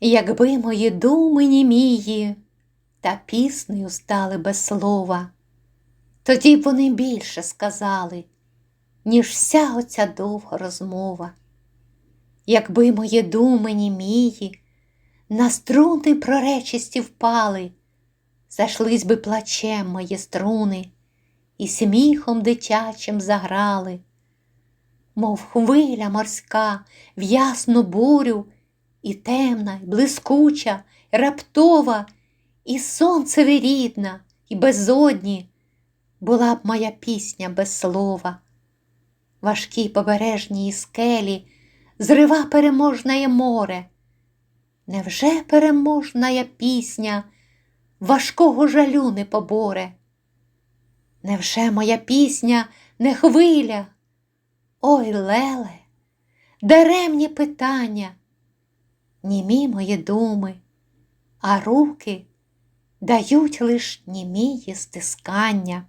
Якби мої думи німії та піснею стали без слова, тоді б вони більше сказали, ніж вся оця довга розмова. Якби мої думи німії на струни проречисті впали, зашлись би плачем мої струни і сміхом дитячим заграли, мов хвиля морська в ясну бурю, і темна, і блискуча, і раптова, і сонцеві рідна, і безодні була б моя пісня без слова. Важкі побережні скелі зрива переможне море. Невже переможна пісня важкого жалю не поборе? Невже моя пісня не хвиля? Ой, леле, даремні питання, німі мої думи, а руки дають лиш німії стискання.